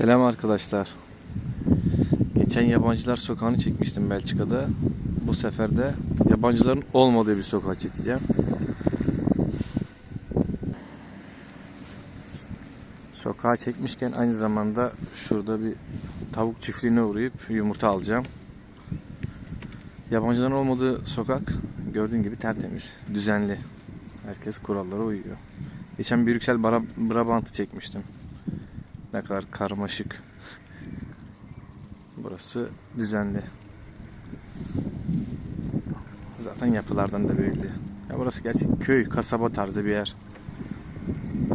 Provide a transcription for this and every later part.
Selam arkadaşlar. Geçen yabancılar sokağını çekmiştim Belçika'da. Bu sefer de yabancıların olmadığı bir sokağı çekeceğim. Sokağa çekmişken aynı zamanda şurada bir tavuk çiftliğine uğrayıp yumurta alacağım. Yabancıların olmadığı sokak gördüğün gibi tertemiz, düzenli. Herkes kurallara uyuyor. Geçen Bara- Brabant'ı çekmiştim. Ne kadar karmaşık. Burası düzenli. Zaten yapılardan da belli. Ya burası gerçek köy, kasaba tarzı bir yer.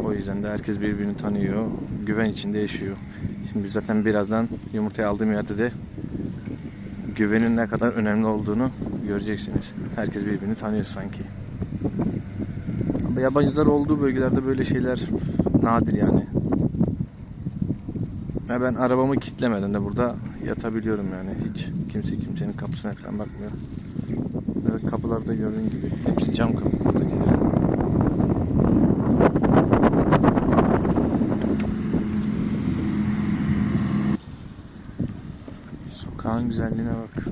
O yüzden de herkes birbirini tanıyor. Güven içinde yaşıyor. Şimdi zaten birazdan yumurtayı aldığım yerde de güvenin ne kadar önemli olduğunu göreceksiniz. Herkes birbirini tanıyor sanki. Ama yabancılar olduğu bölgelerde böyle şeyler nadir yani. Ya ben arabamı kilitlemeden de burada yatabiliyorum yani. Hiç kimse kimsenin kapısına falan bakmıyor. Evet, kapılarda gördüğün gibi hepsi cam kapı buradakilerin. Sokağın güzelliğine bak.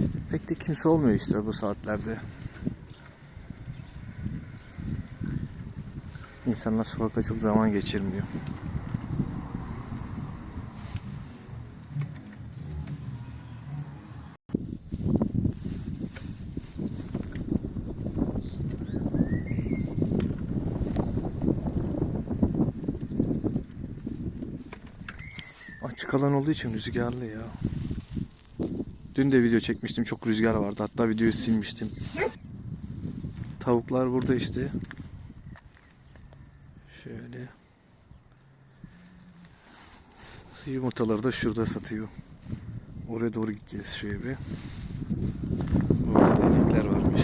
İşte pek de kimse olmuyor işte bu saatlerde. İnsanlar sokakta çok zaman geçirmiyor. Açık alan olduğu için rüzgarlı ya. Dün de video çekmiştim. Çok rüzgar vardı. Hatta videoyu silmiştim. Tavuklar burada işte. Şöyle. Yumurtaları da şurada satıyor. Oraya doğru gideceğiz şöyle bir. Burada da inekler varmış.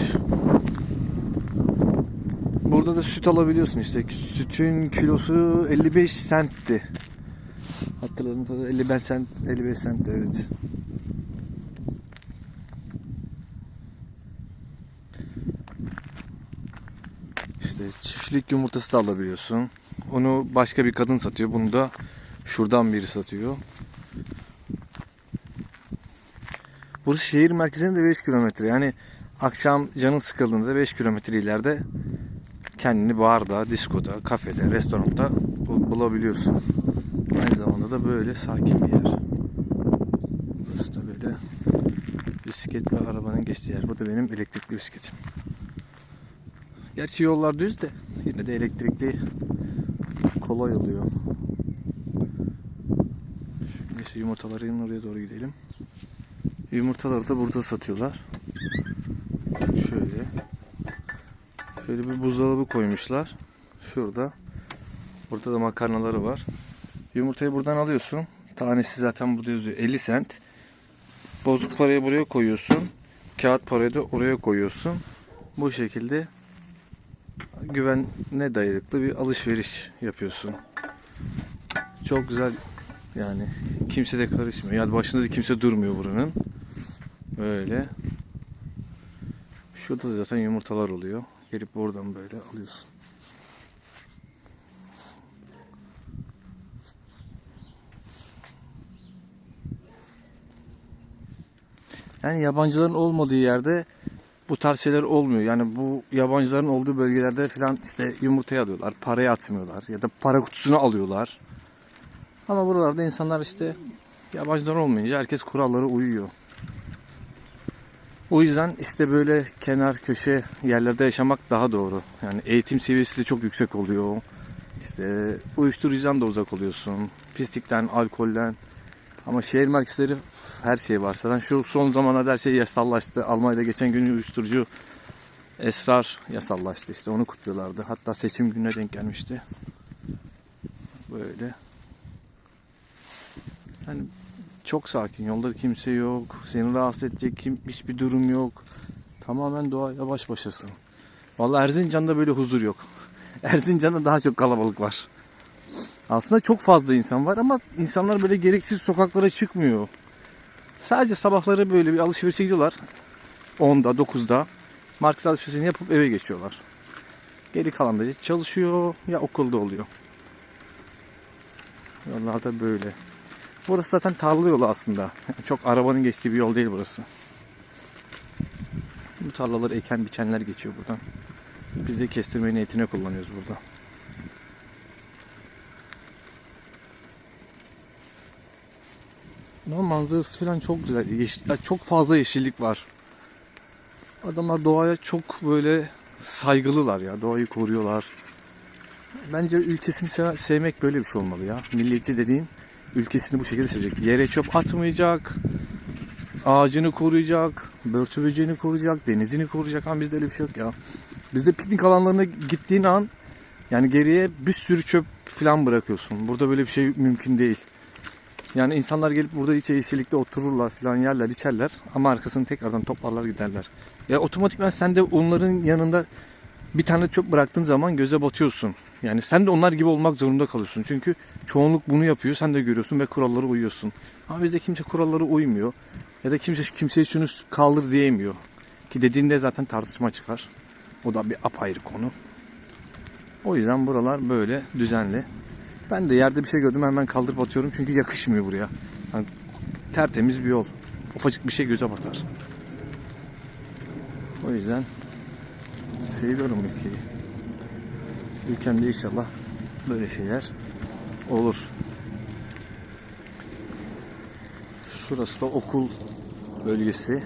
Burada da süt alabiliyorsun işte. Sütün kilosu 55 centti. Kadarıyla 55 cent, 55 cent evet. İşte çiftlik yumurtası da alabiliyorsun. Onu başka bir kadın satıyor. Bunu da şuradan biri satıyor. Burası şehir merkezinde de 5 kilometre. Yani akşam canın sıkıldığında 5 kilometre ileride kendini barda, diskoda, kafede, restoranda bu- bulabiliyorsun. Aynı zamanda da böyle sakin bir yer. Burası da böyle bisiklet ve arabanın geçtiği yer. Bu da benim elektrikli bisikletim. Gerçi yollar düz de yine de elektrikli kolay oluyor. Neyse yumurtaların oraya doğru gidelim. Yumurtaları da burada satıyorlar. Şöyle. Şöyle bir buzdolabı koymuşlar. Şurada. Burada da makarnaları var. Yumurtayı buradan alıyorsun. Tanesi zaten burada yazıyor 50 cent. Bozuk parayı buraya koyuyorsun. Kağıt parayı da oraya koyuyorsun. Bu şekilde güvenine dayalıklı bir alışveriş yapıyorsun. Çok güzel yani kimse de karışmıyor. Yani başında da kimse durmuyor buranın. Böyle. Şurada da zaten yumurtalar oluyor. Gelip buradan böyle alıyorsun. Yani yabancıların olmadığı yerde bu tarz şeyler olmuyor. Yani bu yabancıların olduğu bölgelerde falan işte yumurtayı alıyorlar, parayı atmıyorlar ya da para kutusunu alıyorlar. Ama buralarda insanlar işte yabancılar olmayınca herkes kurallara uyuyor. O yüzden işte böyle kenar köşe yerlerde yaşamak daha doğru. Yani eğitim seviyesi de çok yüksek oluyor. İşte uyuşturucudan da uzak oluyorsun. Pislikten, alkolden. Ama şehir merkezleri her şey var. Zaten şu son zamanlarda her şey yasallaştı. Almanya'da geçen gün uyuşturucu esrar yasallaştı. İşte onu kutluyorlardı. Hatta seçim gününe denk gelmişti. Böyle. Yani çok sakin. Yolda kimse yok. Seni rahatsız edecek kim, hiçbir durum yok. Tamamen doğayla baş başasın. Vallahi Erzincan'da böyle huzur yok. Erzincan'da daha çok kalabalık var. Aslında çok fazla insan var ama insanlar böyle gereksiz sokaklara çıkmıyor. Sadece sabahları böyle bir alışverişe gidiyorlar. 10'da 9'da market alışverişini yapıp eve geçiyorlar. Geri kalan da çalışıyor ya okulda oluyor. Yollar da böyle. Burası zaten tarla yolu aslında. Çok arabanın geçtiği bir yol değil burası. Bu tarlaları eken biçenler geçiyor buradan. Biz de kestirme niyetine kullanıyoruz burada. Ama manzarası falan çok güzel. Yeşil- çok fazla yeşillik var. Adamlar doğaya çok böyle saygılılar ya. Doğayı koruyorlar. Bence ülkesini se- sevmek böyle bir şey olmalı ya. Milliyetçi dediğin ülkesini bu şekilde sevecek. Yere çöp atmayacak. Ağacını koruyacak. Börtü böceğini koruyacak. Denizini koruyacak. Ama bizde öyle bir şey yok ya. Bizde piknik alanlarına gittiğin an yani geriye bir sürü çöp falan bırakıyorsun. Burada böyle bir şey mümkün değil. Yani insanlar gelip burada iç yeşillikte otururlar falan yerler içerler ama arkasını tekrardan toplarlar giderler. Ya otomatikman sen de onların yanında bir tane çöp bıraktığın zaman göze batıyorsun. Yani sen de onlar gibi olmak zorunda kalıyorsun. Çünkü çoğunluk bunu yapıyor. Sen de görüyorsun ve kurallara uyuyorsun. Ama bizde kimse kurallara uymuyor. Ya da kimse kimseye şunu kaldır diyemiyor. Ki dediğinde zaten tartışma çıkar. O da bir apayrı konu. O yüzden buralar böyle düzenli. Ben de yerde bir şey gördüm hemen kaldırıp atıyorum çünkü yakışmıyor buraya. Yani tertemiz bir yol. Ufacık bir şey göze batar. O yüzden seviyorum ülkeyi. Ülkemde inşallah böyle şeyler olur. Şurası da okul bölgesi.